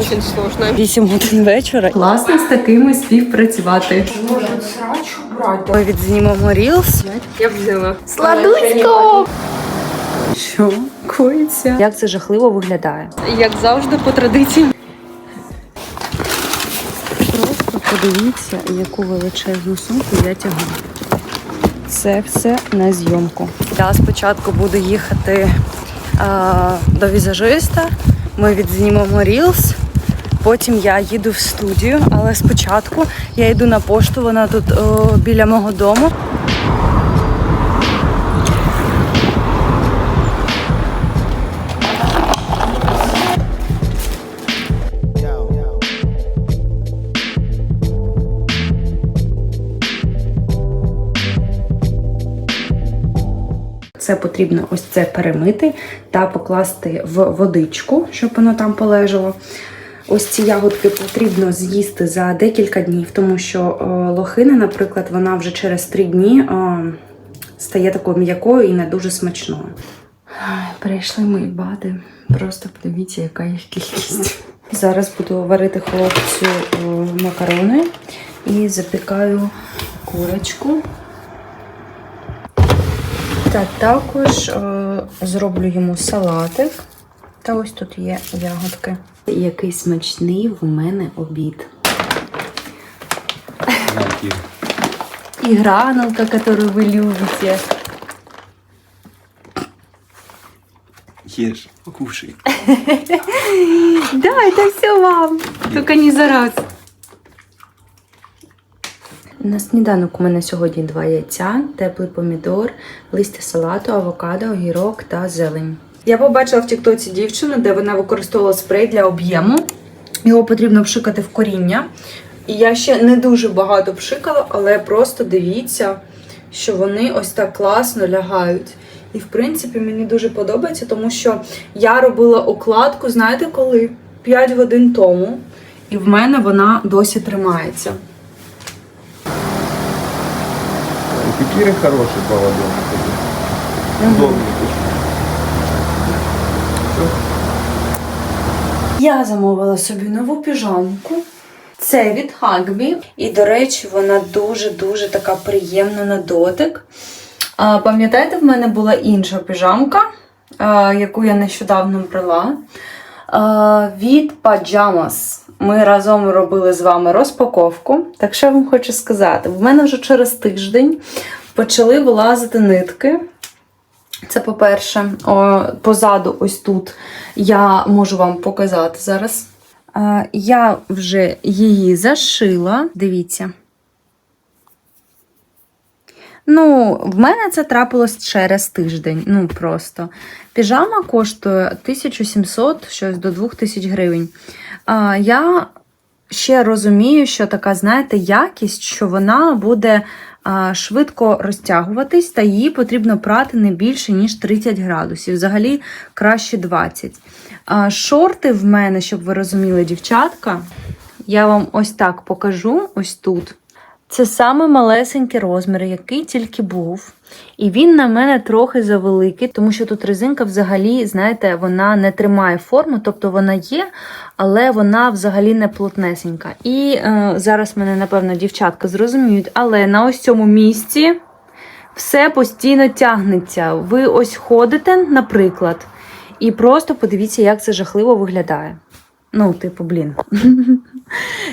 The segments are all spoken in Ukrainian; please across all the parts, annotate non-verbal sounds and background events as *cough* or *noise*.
Очень сложно. 8 годин вечора. Класно з такими співпрацювати. Может, срач убрать? Ми відзнімемо рілс. Я взяла. Сладусько! Що коїться? Як це жахливо виглядає? Як завжди, по традиції. Просто подивіться, яку величезну сумку я тягну. Це все на зйомку. Я спочатку буду їхати а, до візажиста. Ми відзнімемо рілс. Потім я їду в студію, але спочатку я йду на пошту, вона тут о, біля мого дому. Це потрібно ось це перемити та покласти в водичку, щоб воно там полежало. Ось ці ягодки потрібно з'їсти за декілька днів, тому що е, лохина, наприклад, вона вже через три дні е, стає такою м'якою і не дуже смачною. Ай, Прийшли мої бади. Просто подивіться, яка їх кількість. Зараз буду варити хлопцю е, макарони і запікаю курочку. Та також зроблю йому салатик. Та ось тут є ягодки. Який смачний в мене обід. І гранулка, яку ви любите. Ешь, кушай. Да, это все вам. Тільки не зараз. На сніданок у мене сьогодні два яйця, теплий помідор, листя салату, авокадо, огірок та зелень. Я побачила в Тіктоці дівчину, де вона використовувала спрей для об'єму. Його потрібно пшикати в коріння. І я ще не дуже багато пшикала, але просто дивіться, що вони ось так класно лягають. І в принципі мені дуже подобається, тому що я робила укладку, знаєте коли? 5 годин тому. І в мене вона досі тримається. У Пекира хороший поводок. Удобный. Я замовила собі нову піжамку. Це від Hugby. І, до речі, вона дуже-дуже така приємна на дотик. А, Пам'ятаєте, в мене була інша піжамка, а, яку я нещодавно брала. А, від Pajamas. Ми разом робили з вами розпаковку. Так що я вам хочу сказати, в мене вже через тиждень почали вилазити нитки. Це по-перше, позаду, ось тут я можу вам показати зараз. А, Я вже її зашила. Дивіться. Ну, в мене це трапилось через тиждень. Ну, просто. Піжама коштує 1700, щось до 2000 гривень. А, Я ще розумію, що така, знаєте, якість, що вона буде швидко розтягуватись, та її потрібно прати не більше, ніж 30 градусів. Взагалі краще 20. Шорти в мене, щоб ви розуміли, дівчатка, я вам ось так покажу, ось тут. Це саме малесенький розмір, який тільки був. І він на мене трохи завеликий, тому що тут резинка взагалі, знаєте, вона не тримає форму, тобто вона є, але вона взагалі не плотнесенька. І е, зараз мене, напевно, дівчатка зрозуміють, але на ось цьому місці все постійно тягнеться. Ви ось ходите, наприклад, і просто подивіться, як це жахливо виглядає. Ну, типу, блін. *laughs*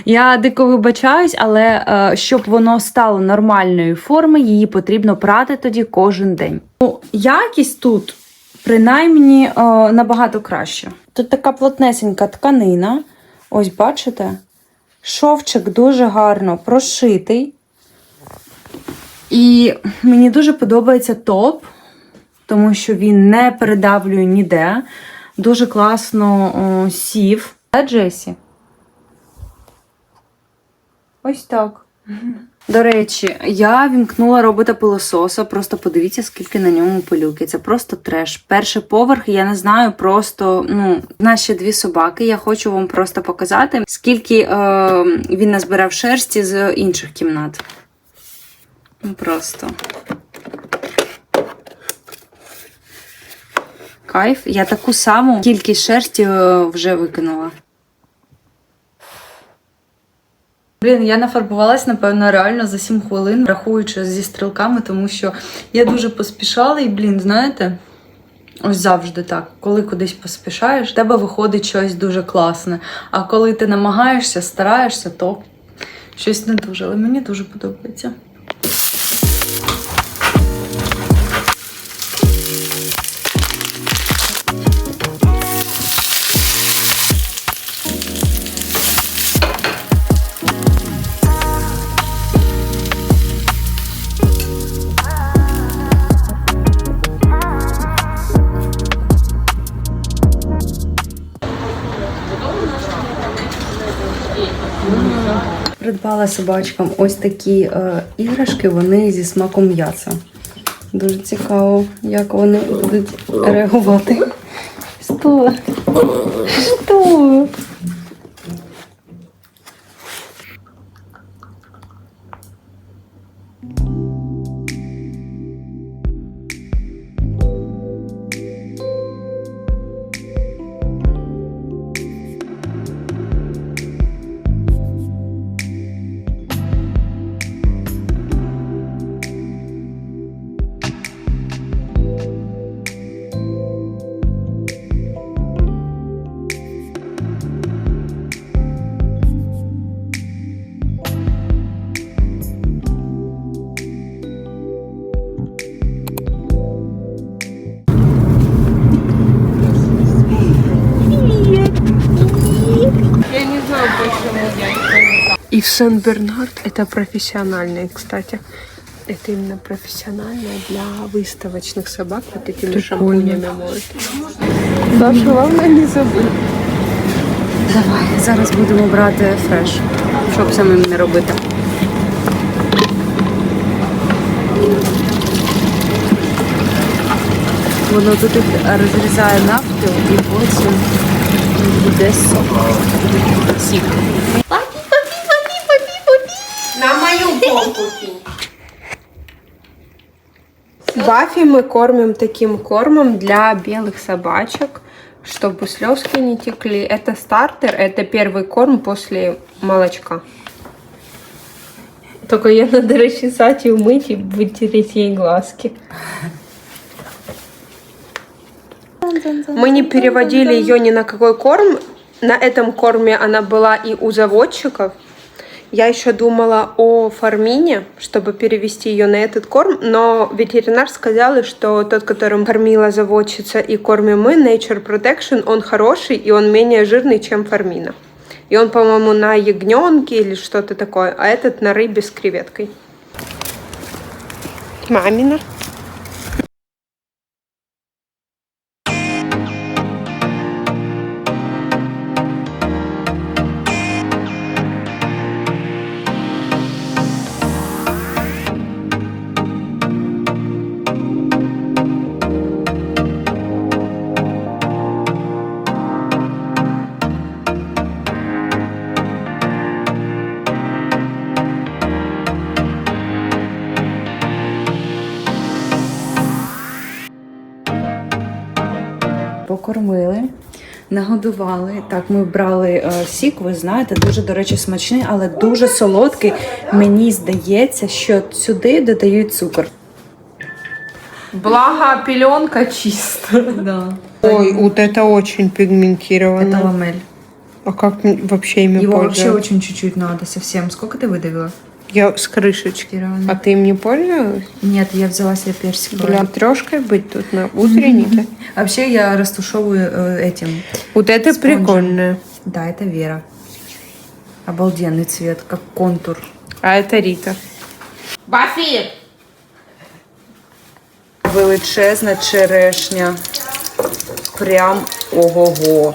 Я дико вибачаюсь, але е, щоб воно стало нормальної форми, її потрібно прати тоді кожен день. Ну, якість тут, принаймні, е, набагато краще. Тут така плотнесенька тканина. Ось бачите? Шовчик дуже гарно прошитий. І мені дуже подобається топ, тому що він не передавлює ніде. Дуже класно о, сів. А Джесі? Ось так. До речі, я вімкнула робота пилососа. Просто подивіться, скільки на ньому пилюки. Це просто треш. Перший поверх, я не знаю, просто ну, нас дві собаки. Я хочу вам просто показати, скільки е, він назбирав шерсті з інших кімнат. Ну, Просто. Кайф. Я таку саму кількість шерсті е, вже викинула. Блін, я нафарбувалась, напевно, реально за 7 хвилин, рахуючи зі стрілками, тому що я дуже поспішала, і, блін, знаєте, ось завжди так. Коли кудись поспішаєш, в тебе виходить щось дуже класне. А коли ти намагаєшся, стараєшся, то щось не дуже. Але мені дуже подобається. Придбала собачкам ось такі е, іграшки, вони зі смаком м'яса. Дуже цікаво, як вони будуть реагувати. Що? Що? Сен-Бернард это профессиональные, кстати. Это именно профессиональная для выставочных собак. Вот этими шампунями моют. Саша, главное не забудь. Давай, зараз будемо брати фреш, щоб самим не робити. Воно тут їх розрізає нафту і потім буде сок. Сік. Баффи мы кормим таким кормом для белых собачек, чтобы слезки не текли. Это стартер, это первый корм после молочка. Только ее надо расчесать и умыть, и вытереть ей глазки. Мы не переводили ее ни на какой корм. На этом корме она была и у заводчиков. Я еще думала о фармине, чтобы перевести ее на этот корм, но ветеринар сказал, что тот, которым кормила заводчица и кормим мы, Nature Protection, он хороший и он менее жирный, чем фармина. И он, по-моему, на ягненке или что-то такое, а этот на рыбе с креветкой. Мамина. нагодували. Так, ми брали е, сік, ви знаєте, дуже, до речі, смачний, але дуже солодкий. Мені здається, що сюди додають цукор. Благо, пеленка чистая. Да. Ой, вот это очень пигментированно. Это ламель. А как м- вообще ими Его вообще пользоваться? очень чуть-чуть надо, совсем. Сколько ты выдавила? Я с крышечки. Реально. А ты им не пользовалась? Нет, я взяла себе персик. Бля, трешкой быть тут на утреннике. Вообще я растушевываю э, этим. Вот это Спонжем. прикольно. Да, это Вера. Обалденный цвет, как контур. А это Рита. Бафи! Величезна черешня. Прям ого-го.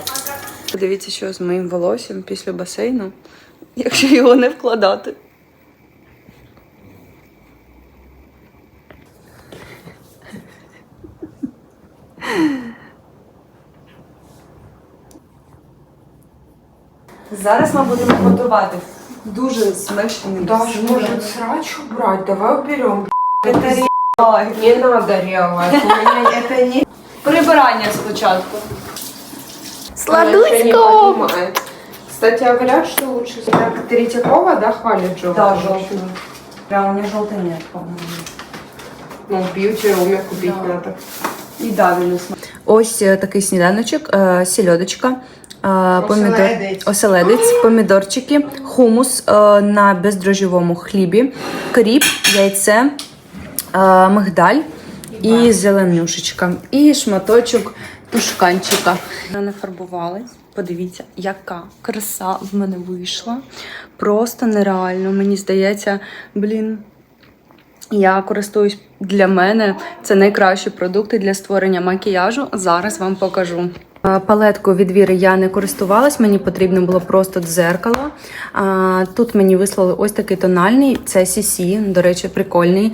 Подивіться, що з моїм волоссям після басейну, якщо його не вкладати. Зараз ми будемо готувати дуже смачний. может срач убрать? Давай уберем. Это Не надо ревать. У меня *laughs* это не... Прибирання спочатку. Она еще не понимает. Кстати, говорят, что лучше так Третьякова, да, хвалит Джо? Да, желтый. Прям у меня желтый нет, по-моему. Ну, в бьюти руме купить Да. надо. І да, він Ось е, такий сніданочок, е, сільодочка, е, помідор, Оселедець. оселедець, *gasps* помідорчики, хумус е, на бездрожжєвому хлібі, кріп, яйце, е, мигдаль і зеленюшечка. І шматочок тушканчика. Вона нафарбувалась. Подивіться, яка краса в мене вийшла. Просто нереально. Мені здається, блін, я користуюсь для мене. Це найкращі продукти для створення макіяжу. Зараз вам покажу. Е, Палетку від Віри я не користувалась, мені потрібно було просто дзеркало. Тут мені вислали ось такий тональний, це CC, до речі, прикольний.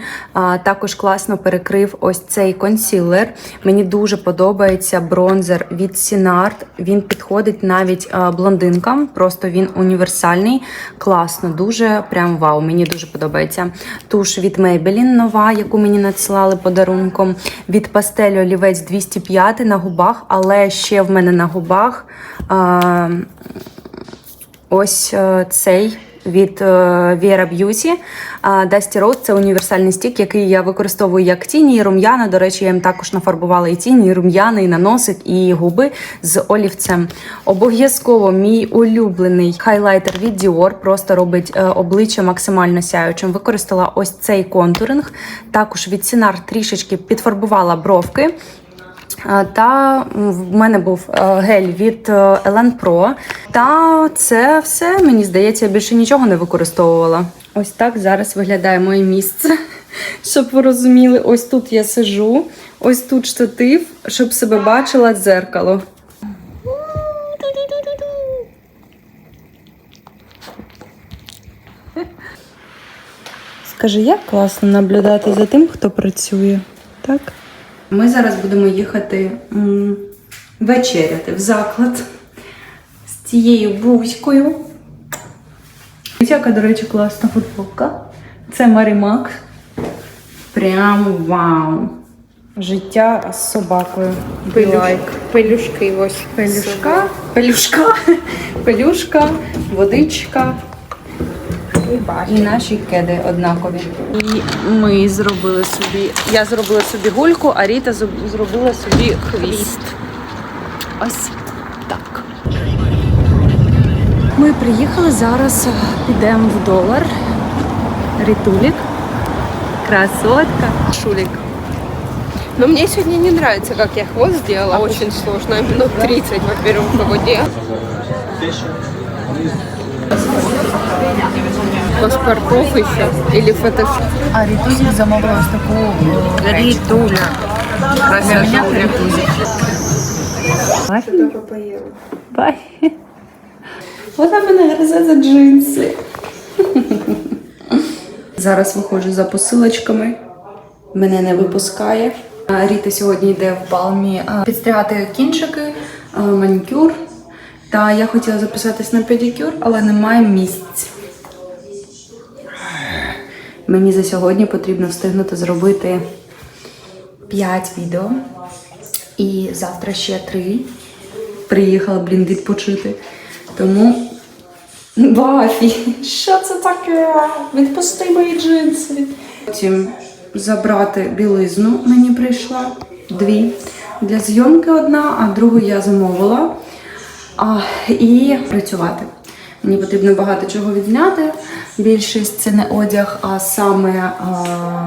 Також класно перекрив ось цей консілер. Мені дуже подобається бронзер від Sinart. Він підходить навіть а, блондинкам, просто він універсальний. Класно, дуже прям вау. Мені дуже подобається. Туш від Maybelline нова, яку мені надсилали подарунком. Від пастель олівець 205 на губах, але ще в мене на губах. А, Ось е, цей від Vera Beauty. Dusty Rose – це універсальний стік, який я використовую як тіні і рум'яна. До речі, я їм також нафарбувала і тіні, і рум'яна, і на носик, і губи з олівцем. Обов'язково мій улюблений хайлайтер від Dior просто робить е, обличчя максимально сяючим. Використала ось цей контуринг. Також від Sinar трішечки підфарбувала бровки. Та в мене був е, гель від е, Elen Pro. Та це все, мені здається, я більше нічого не використовувала. Ось так зараз виглядає моє місце. *laughs* Щоб ви розуміли, ось тут я сижу, ось тут штатив, щоб себе бачила дзеркало. Скажи, як класно наблюдати за тим, хто працює, так? Ми зараз будемо їхати вечеряти в заклад з цією бузькою. Яка, до речі, класна футболка. Це Марімак. Прям вау. Життя з собакою. Лайк. Пелюшки ось. Пелюшка, пелюшка, *laughs* пелюшка, водичка. І наші кеди однакові. І ми зробили собі. Я зробила собі гульку, а Ріта зробила собі хвіст. Ось так. Ми приїхали зараз. Підемо в долар. Рітулік. Красотка. Шулік. Но мне сегодня не нравится, как я хвост сделала. Очень сложно. Минут 30, во-первых, в воде. Паспортов еще. Или фотошоп. А Рітузік замовила ось таку Ритуля. Красотуля. Бай. Вона мене гризе за джинси. Зараз виходжу за посилочками. Мене не випускає. Ріта сьогодні йде в балмі а, підстригати кінчики, манікюр. Та я хотіла записатись на педикюр, але немає місць. Мені за сьогодні потрібно встигнути зробити 5 відео. І завтра ще 3. Приїхала, блін, відпочити. Тому. Бафі, що це таке? Відпусти мої джинси. Потім забрати білизну мені прийшла дві. Для зйомки одна, а другу я замовила. А, і працювати. Мені потрібно багато чого відзняти. Більшість це не одяг, а саме а,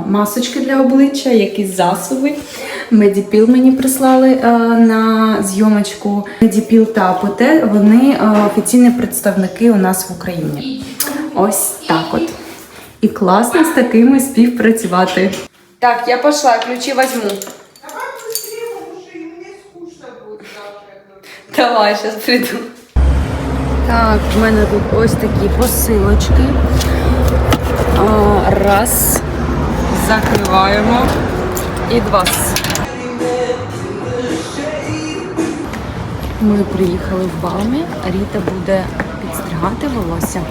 масочки для обличчя, якісь засоби. Медіпіл мені прислали а, на зйомочку. Медіпіл та Поте вони а, офіційні представники у нас в Україні. Ось так от. І класно з такими співпрацювати. Так, я пішла, ключі візьму. Давай, зараз прийду. Так, в мене тут ось такі посилочки. А, раз. Закриваємо. І два. Ми приїхали в Балмі. Ріта буде підстригати волосся.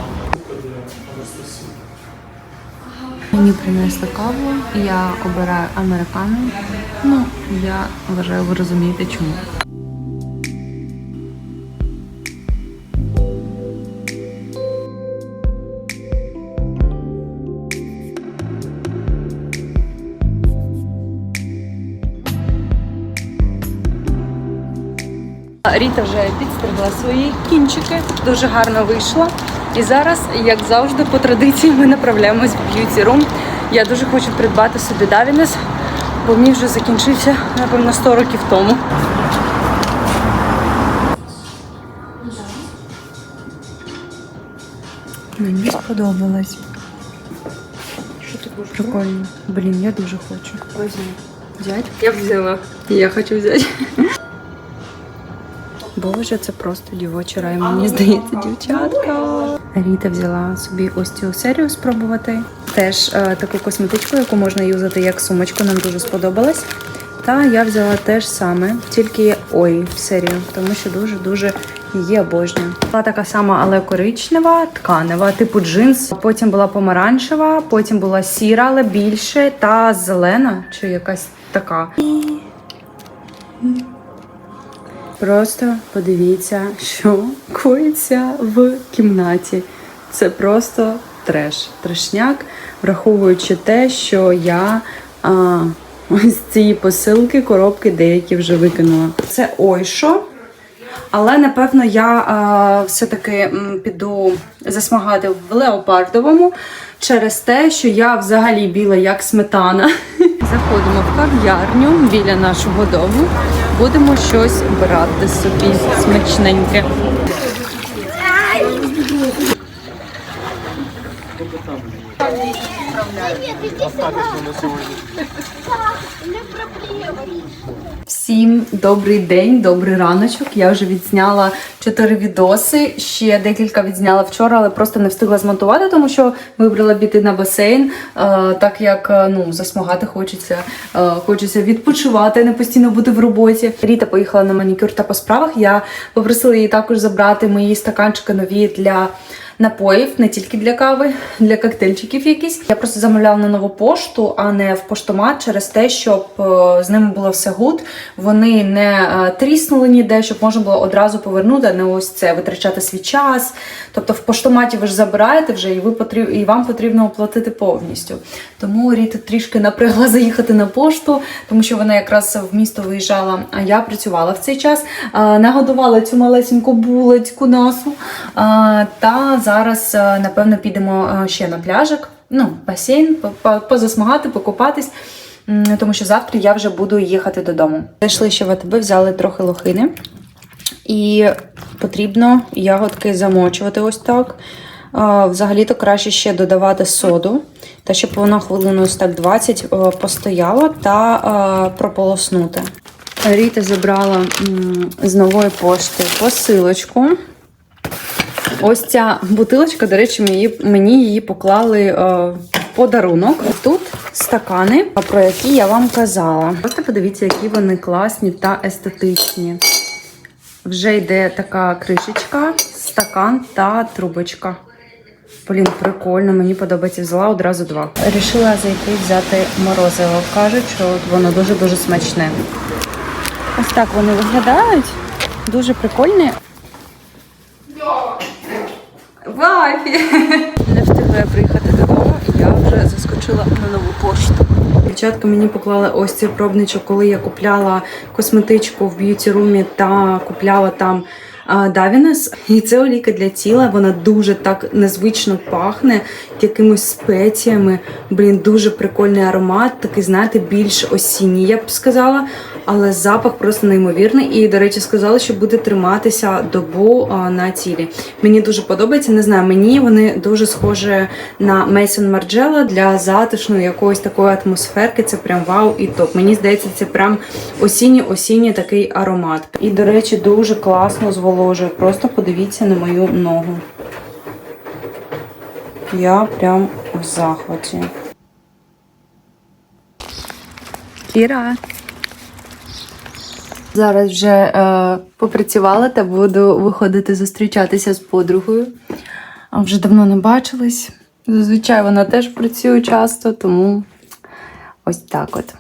Мені принесли каву, я обираю американу. Ну, я вважаю, ви розумієте чому. Ріта вже підстригла свої кінчики, дуже гарно вийшла. І зараз, як завжди, по традиції, ми направляємось в б'юті рум. Я дуже хочу придбати собі Давінес, бо мій вже закінчився, напевно, 100 років тому. Мені сподобалось. Что ты будешь? Прикольно. Блін, я дуже хочу. Возьми. Взять? Я взяла. Я хочу взяти. Боже, це просто дівочий рай, мені здається, дівчатка. Ріта взяла собі ось цю серію спробувати. Теж е, таку косметичку, яку можна юзати як сумочку, нам дуже сподобалась. Та я взяла теж саме, тільки ой, серію, тому що дуже-дуже її обожнюю. Була така сама, але коричнева, тканева, типу джинс. Потім була помаранчева, потім була сіра, але більше, та зелена, чи якась така. Просто подивіться, що коїться в кімнаті. Це просто треш, трешняк, враховуючи те, що я а, ось ці посилки, коробки деякі вже викинула. Це ой що. Але напевно я все-таки піду засмагати в леопардовому через те, що я взагалі біла як сметана. Заходимо в кав'ярню біля нашого дому. Будемо щось брати собі смачненьке. Всім добрий день, добрий раночок. Я вже відзняла чотири відоси. Ще декілька відзняла вчора, але просто не встигла змонтувати, тому що вибрала піти на басейн, е, так як е, ну засмагати хочеться, е, хочеться відпочивати, не постійно бути в роботі. Ріта поїхала на манікюр та по справах. Я попросила її також забрати мої стаканчики нові для напоїв, не тільки для кави, для коктейльчиків якісь. Я просто замовляла на нову пошту, а не в поштомат через те, щоб е, з ними було все гуд. Вони не е, тріснули ніде, щоб можна було одразу повернути, а не ось це витрачати свій час. Тобто в поштоматі ви ж забираєте вже, і ви потріб... і вам потрібно оплатити повністю. Тому Ріта трішки напрягла заїхати на пошту, тому що вона якраз в місто виїжджала, а я працювала в цей час. Е, Нагодувала цю малесеньку булочку насу. Та зараз, е, напевно, підемо е, ще на пляжик, ну, басейн, по- по- позасмагати, покупатись. Тому що завтра я вже буду їхати додому. Зайшли ще в АТБ, взяли трохи лохини. І потрібно ягодки замочувати ось так. Взагалі-то краще ще додавати соду, та щоб вона хвилину ось так 20 е, постояла та е, прополоснути. Ріта забрала з нової пошти посилочку. Ось ця бутилочка, до речі, мені, мені її поклали е, в подарунок. Тут стакани, про які я вам казала. Просто подивіться, які вони класні та естетичні. Вже йде така кришечка, стакан та трубочка. Блін, прикольно, мені подобається. Взяла одразу два. Рішила зайти взяти морозиво. Кажуть, що воно дуже-дуже смачне. Ось так вони виглядають. Дуже прикольні. Вафі! Не встигла я приїхати додому, і я вже заскочила на нову пошту. Дівчатка мені поклали ось цей пробничок, коли я купляла косметичку в б'юті румі та купляла там Давінес. І це олійка для тіла. Вона дуже так незвично пахне якимось спеціями. Блін, дуже прикольний аромат, такий, знаєте, більш осінній, я б сказала. Але запах просто неймовірний. І, до речі, сказали, що буде триматися добу на тілі. Мені дуже подобається. Не знаю, мені вони дуже схожі на Мейсон Марджела для затишної якоїсь такої атмосферки. Це прям вау і топ. Мені здається, це прям осінній-осінній такий аромат. І, до речі, дуже класно зволожує. Просто подивіться на мою ногу. Я прям в захваті. Кіра. Зараз вже е, попрацювала та буду виходити зустрічатися з подругою. Вже давно не бачились. Зазвичай вона теж працює часто, тому ось так от.